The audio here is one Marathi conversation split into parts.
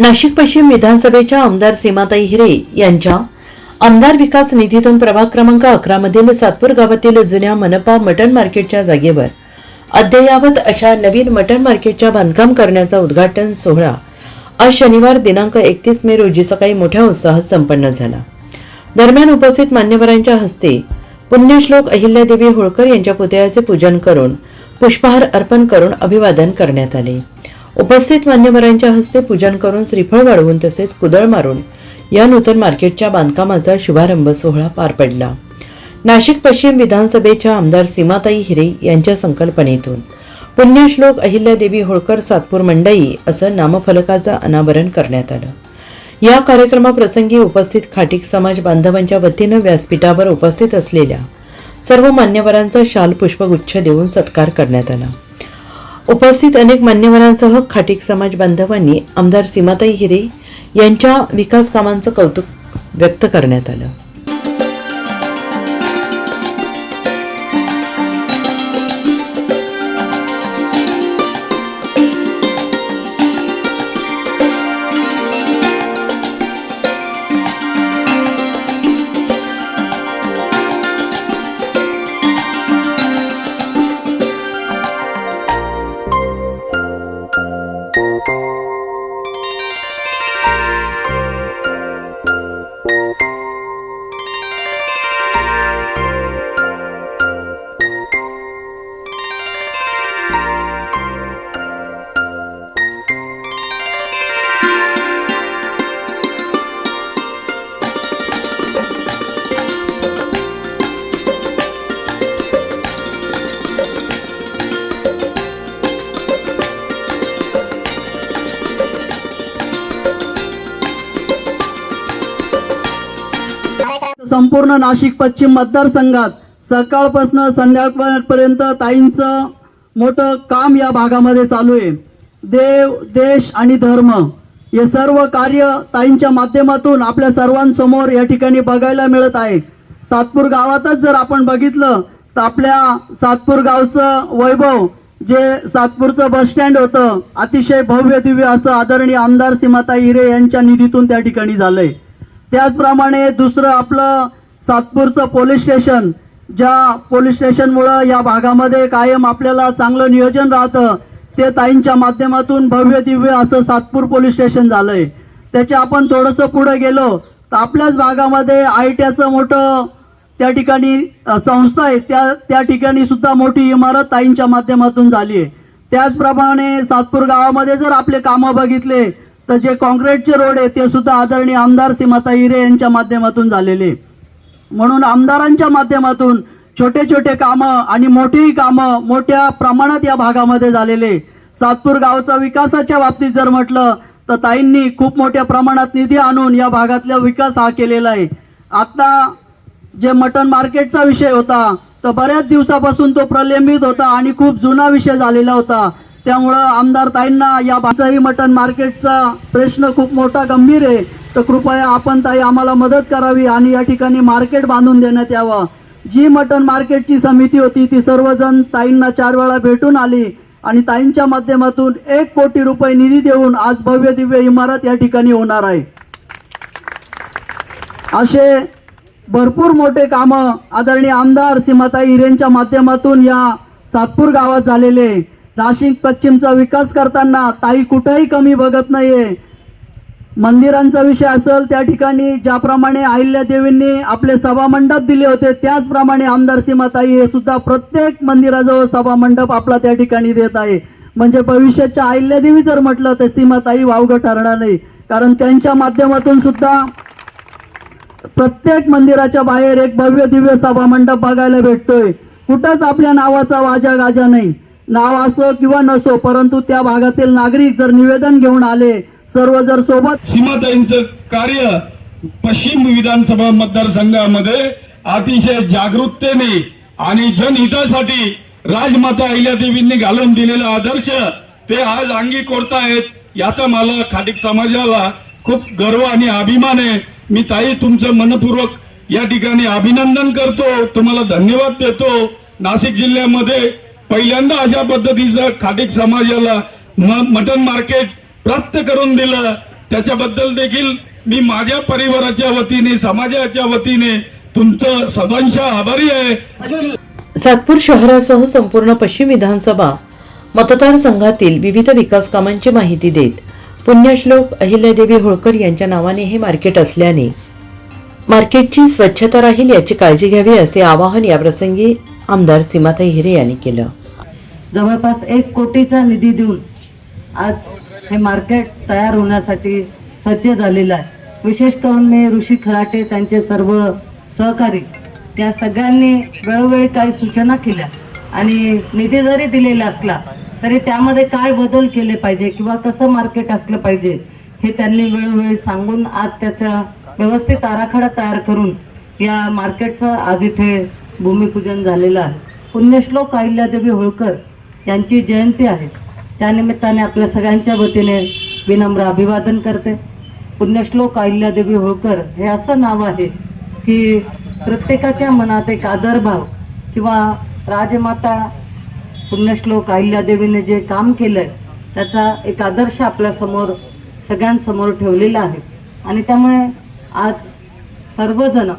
नाशिक पश्चिम विधानसभेच्या आमदार सीमाताई हिरे यांच्या आमदार विकास निधीतून प्रभाग क्रमांक अकरा मधील सातपूर गावातील जुन्या मनपा मटण मार्केटच्या जागेवर अद्ययावत अशा नवीन मटण मार्केटच्या बांधकाम करण्याचा उद्घाटन सोहळा आज शनिवार दिनांक एकतीस मे रोजी सकाळी मोठ्या उत्साहात संपन्न झाला. दरम्यान उपस्थित मान्यवरांच्या हस्ते पुण्यश्लोक अहिल्यादेवी होळकर यांच्या पुतळ्याचे पूजन करून पुष्पहार अर्पण करून अभिवादन करण्यात आले. उपस्थित मान्यवरांच्या हस्ते पूजन करून श्रीफळ वाढवून तसेच कुदळ मारून या नूतन मार्केटच्या बांधकामाचा शुभारंभ सोहळा पार पडला. नाशिक पश्चिम विधानसभेच्या आमदार सीमाताई हिरे यांच्या संकल्पनेतून पुण्यश्लोक अहिल्यादेवी होळकर सातपूर मंडई असं नामफलकाचं अनावरण करण्यात आलं. या कार्यक्रमाप्रसंगी उपस्थित खाटीक समाज बांधवांच्या वतीनं व्यासपीठावर उपस्थित असलेल्या सर्व मान्यवरांचा शाल पुष्पगुच्छ देऊन सत्कार करण्यात आला. उपस्थित अनेक मान्यवरांसह खाटीक समाज बांधवांनी आमदार सीमाताई हिरे यांच्या विकास कामांचं कौतुक व्यक्त करण्यात आलं. संपूर्ण नाशिक पश्चिम मतदारसंघात सकाळपासून संध्याकाळपर्यंत ताईंचं मोठं काम या भागामध्ये चालू आहे. देव देश आणि धर्म हे सर्व कार्य ताईंच्या माध्यमातून आपल्या सर्वांसमोर या ठिकाणी बघायला मिळत आहे. सातपूर गावातच जर आपण बघितलं तर आपल्या सातपूर गावचं वैभव जे सातपूरचं बस स्टँड होतं अतिशय भव्य दिव्य असं आदरणीय आमदार सीमाता हिरे यांच्या निधीतून त्या ठिकाणी झालंय. त्याचप्रमाणे दुसरं आपलं सातपूरचं पोलीस स्टेशन ज्या पोलीस स्टेशनमुळं या भागामध्ये कायम आपल्याला चांगलं नियोजन राहतं ते ताईंच्या माध्यमातून भव्य दिव्य असं सातपूर पोलीस स्टेशन झालंय. त्याच्या आपण थोडंसं पुढं गेलो तर आपल्याच भागामध्ये आय टीचं मोठं त्या ठिकाणी संस्था आहे. त्या त्या ठिकाणी सुद्धा मोठी इमारत ताईंच्या माध्यमातून झाली आहे त्याचप्रमाणे सातपूर गावामध्ये जर आपले कामं बघितले तर जे काँक्रीटचे रोड आहे ते सुद्धा आदरणीय आमदार सीमाता हिरे यांच्या माध्यमातून झालेले म्हणून आमदारांच्या माध्यमातून छोटे छोटे कामं आणि मोठीही कामं मोठ्या प्रमाणात या भागामध्ये झालेले सातपूर गावचा विकासाच्या बाबतीत जर म्हटलं तर ताईंनी खूप मोठ्या प्रमाणात निधी आणून या भागातला विकास हा केलेला आहे. आता जे मटन मार्केटचा विषय होता तर बऱ्याच दिवसापासून तो प्रलंबित होता आणि खूप जुना विषय झालेला होता. त्यामुळं आमदार ताईंना या बाचाई मटन मार्केटचा प्रश्न खूप मोठा गंभीर आहे. तर कृपया आपण ताई आम्हाला मदत करावी आणि या ठिकाणी मार्केट बांधून देण्यात यावं. जी मटन मार्केटची समिती होती ती सर्वजण ताईंना चार वेळा भेटून आली आणि ताईंच्या माध्यमातून एक कोटी रुपये निधी देऊन आज भव्य दिव्य इमारत या ठिकाणी होणार आहे. असे भरपूर मोठे कामं आदरणीय आमदार सीमाताई हिरेंच्या माध्यमातून या सातपूर गावात झालेले नाशिक पश्चिमचा विकास करताना ताई कुठंही कमी बघत नाहीये. मंदिरांचा विषय असेल त्या ठिकाणी ज्याप्रमाणे अहिल्यादेवींनी आपले सभामंडप दिले होते त्याचप्रमाणे आमदार सीमाताई हे सुद्धा प्रत्येक मंदिराजवळ सभामंडप आपला त्या ठिकाणी देत आहे. म्हणजे भविष्याच्या अहिल्यादेवी जर म्हटलं तर सीमाताई वावगं ठरणार नाही. कारण त्यांच्या माध्यमातून सुद्धा प्रत्येक मंदिराच्या बाहेर एक भव्य दिव्य सभा मंडप बघायला भेटतोय. कुठंच आपल्या नावाचा वाजा गाजा नाही. नाव असो किंवा नसो परंतु त्या भागातील नागरिक जर निवेदन घेऊन आले सर्व जर सोबत सीमाताईंचं कार्य पश्चिम विधानसभा मतदारसंघामध्ये अतिशय जागरूकतेने आणि जनहितासाठी राजमाता अहिल्यादेवींनी घालून दिलेला आदर्श ते आज अंगी कोरतायत याचा मला खाटिक समाजाला खूप गर्व आणि अभिमान आहे. मी ताई तुमचं मनपूर्वक या ठिकाणी अभिनंदन करतो. तुम्हाला धन्यवाद देतो. नाशिक जिल्ह्यामध्ये पहिल्यांदा अशा पद्धतीचं खाटिक समाजाला मटन मार्केट प्राप्त करून दिलं. त्याच्याबद्दल देखील मी माझ्या परिवाराच्या वतीने समाजाच्या वतीने तुमचं सदांश आभारी आहे. सातपूर शहरासह संपूर्ण पश्चिम विधानसभा मतदारसंघातील विविध विकास कामांची माहिती देत पुण्यश्लोक अहिल्यादेवी होळकर यांच्या नावाने हे मार्केट असल्याने मार्केटची स्वच्छता राहील याची काळजी घ्यावी असे आवाहन याप्रसंगी आमदार सीमाताई हिरे यांनी केलं. जवळपास एक कोटीचा निधी देऊन आज हे मार्केट तयार होण्यासाठी सज्ज झालेलं आहे. विशेष करून मी ऋषी खराटे त्यांचे सर्व सहकारी त्या सगळ्यांनी वेळोवेळी काही सूचना केल्या आणि निधी जरी दिलेला असला तरी त्यामध्ये काय बदल केले पाहिजे किंवा कसं मार्केट असलं पाहिजे हे त्यांनी वेळोवेळी सांगून आज त्याचा व्यवस्थित आराखडा तयार करून या मार्केटचं आज इथे भूमिपूजन झालेलं आहे. पुण्यश्लोक अहिल्यादेवी होळकर यांची जयंती आहे. त्यानिमित्ताने आपल्या सगळ्यांच्या वतीने विनम्र अभिवादन करते. पुण्यश्लोक अहिल्यादेवी होळकर हे असं नाव आहे की प्रत्येकाच्या मनात एक आदरभाव किंवा राजमाता पुण्यश्लोक अहिल्यादेवीने जे काम केलं आहे त्याचा एक आदर्श आपल्यासमोर सगळ्यांसमोर ठेवलेला आहे. आणि त्यामुळे आज सर्वजण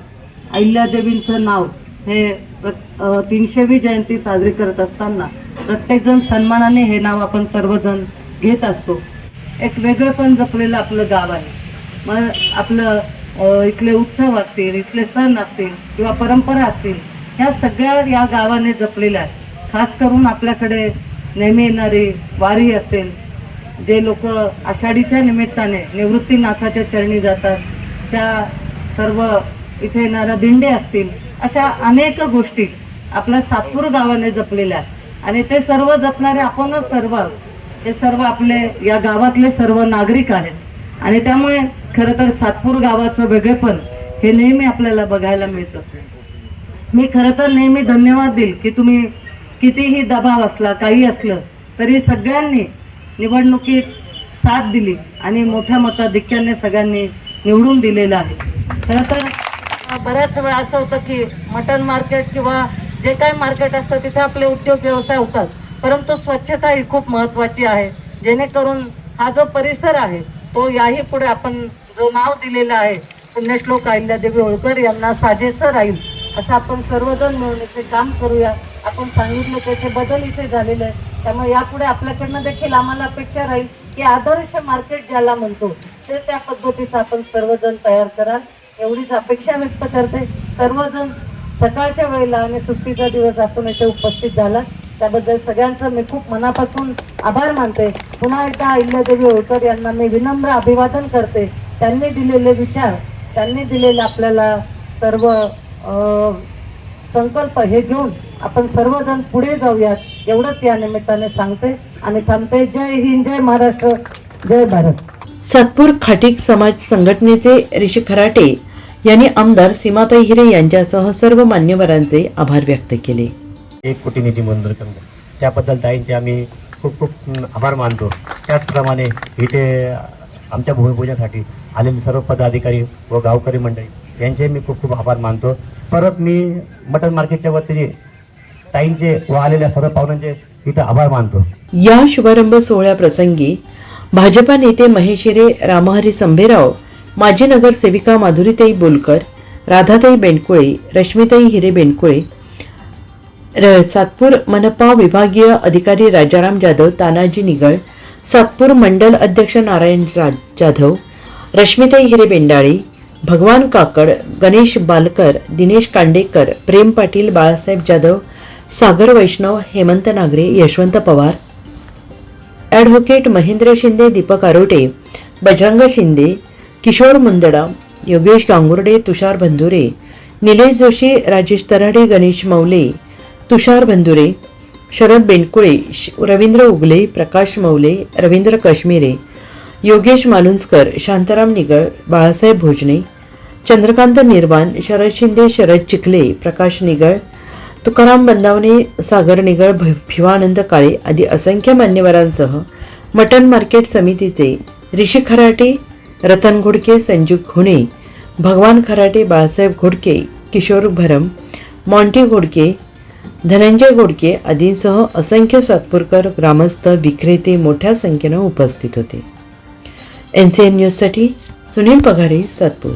अहिल्यादेवींचं नाव हे प्र- तीनशेवी जयंती साजरी करत असताना प्रत्येकजण सन्मानाने हे नाव आपण सर्वजण घेत असतो. एक वेगळं पण जपलेलं आपलं गाव आहे. मग आपलं इथले उत्सव असतील इथले सण असतील किंवा परंपरा असतील ह्या सगळ्या या गावाने जपलेल्या आहेत. खास करून आपल्याकडे नेहमी येणारी वारी असेल जे लोक आषाढीच्या निमित्ताने निवृत्तीनाथाच्या चरणी जातात त्या सर्व इथे येणाऱ्या दिंडे असतील अशा अनेक गोष्टी आपल्या सातपूर गावाने जपलेल्या आहेत. आणि ते सर्व जपणारे आपणच सर्व हे सर्व आपले या गावातले सर्व नागरिक आहेत. आणि त्यामुळे खरं तर सातपूर गावाचं वेगळेपण हे नेहमी आपल्याला बघायला मिळतं. मी खरं तर नेहमी धन्यवाद देईल की तुम्ही कितीही दबाव असला काही असलं तरी सगळ्यांनी निवडणुकीत साथ दिली आणि मोठ्या मताधिक्याने सगळ्यांनी निवडून दिलेलं आहे. खरं तर बऱ्याच वेळा असं होतं की मटन मार्केट किंवा जे काही मार्केट असतं तिथे आपले उद्योग व्यवसाय होतात. परंतु स्वच्छता ही खूप महत्त्वाची आहे. जेणेकरून हा जो परिसर आहे तो याही पुढे आपण जो नाव दिलेलं आहे पुण्यश्लोक अहिल्यादेवी होळकर यांना साजेसं राहील असं आपण सर्वजण मिळून इथे काम करूया. आपण सांगितलं की इथे बदल इथे झालेले आहे त्यामुळे यापुढे आपल्याकडनं देखील आम्हाला अपेक्षा राहील की आदर्श मार्केट ज्याला म्हणतो ते त्या पद्धतीचं आपण सर्वजण तयार कराल. एवढीच अपेक्षा व्यक्त करते. सर्वजण सकाळच्या वेळेला आणि सुट्टीचा दिवस असून इथे उपस्थित झाला. त्याबद्दल सगळ्यांचं मी खूप मनापासून आभार मानते. पुन्हा एकदा अहिल्यादेवी होळकर यांना मी विनम्र अभिवादन करते. त्यांनी दिलेले विचार त्यांनी दिलेले आपल्याला सर्व संकल्प हे घेऊन आपण सर्वजण पुढे जाऊयात. एवढंच या निमित्ताने सांगते आणि थांबते. जय हिंद जय महाराष्ट्र जय भारत. सातपूर खाटीक समाज संघटनेचे ऋषी खराटे यांनी आमदार सीमाताई हिरे यांच्यासह सर्व मान्यवरांचे आभार व्यक्त केले. एक कोटी निधी मंजूर करणं त्याबद्दल ताईंचे आम्ही खूप खूप आभार मानतो. त्याचप्रमाणे इथे आमच्या भूमिपूजनासाठी आलेले सर्व पदाधिकारी व गावकरी मंडळी यांचे मी खूप खूप आभार मानतो. परत मी मटन मार्केटच्या वतीने ताईंचे व आलेल्या सर्व पाहुण्यांचे इथं आभार मानतो. या शुभारंभ सोहळ्याप्रसंगी भाजपा नेते महेश हिरे रामहरी संभेराव माजी नगरसेविका माधुरीताई बोलकर राधाताई बेंडकुळे रश्मिताई हिरे बेंडकुळे र- सातपूर मनपा विभागीय अधिकारी राजाराम जाधव तानाजी निगळ सातपूर मंडल अध्यक्ष नारायण राज जाधव रश्मिताई हिरे बेंडाळी भगवान काकड गणेश बालकर दिनेश कांडेकर प्रेम पाटील बाळासाहेब जाधव सागर वैष्णव हेमंत नागरे यशवंत पवार. ॲडव्होकेट महेंद्र शिंदे दीपक आरोटे बजरंग शिंदे किशोर मुंदडा योगेश गांगुर्डे तुषार बंधुरे निलेश जोशी राजेश तराडे गणेश मौले तुषार बंधुरे शरद बेनकुळे श- रवींद्र उगले प्रकाश मौले रवींद्र काश्मीरे योगेश मालुंजकर शांताराम निगळ बाळासाहेब भोजने चंद्रकांत निर्वाण शरद शिंदे शरद चिखले प्रकाश निगळ तुकाराम बंदावणे सागर निगळ भ- भिवानंद काळे आदी असंख्य मान्यवरांसह मटन मार्केट समितीचे ऋषी खराटे रतन घोडके संजीव खुणे भगवान खराटे बाळासाहेब घोडके किशोर भरम मॉन्टी घोडके धनंजय घोडके आदींसह असंख्य सातपूरकर ग्रामस्थ विक्रेते मोठ्या संख्येनं उपस्थित होते. एन सी एन न्यूजसाठी सुनील पघारे सातपूर.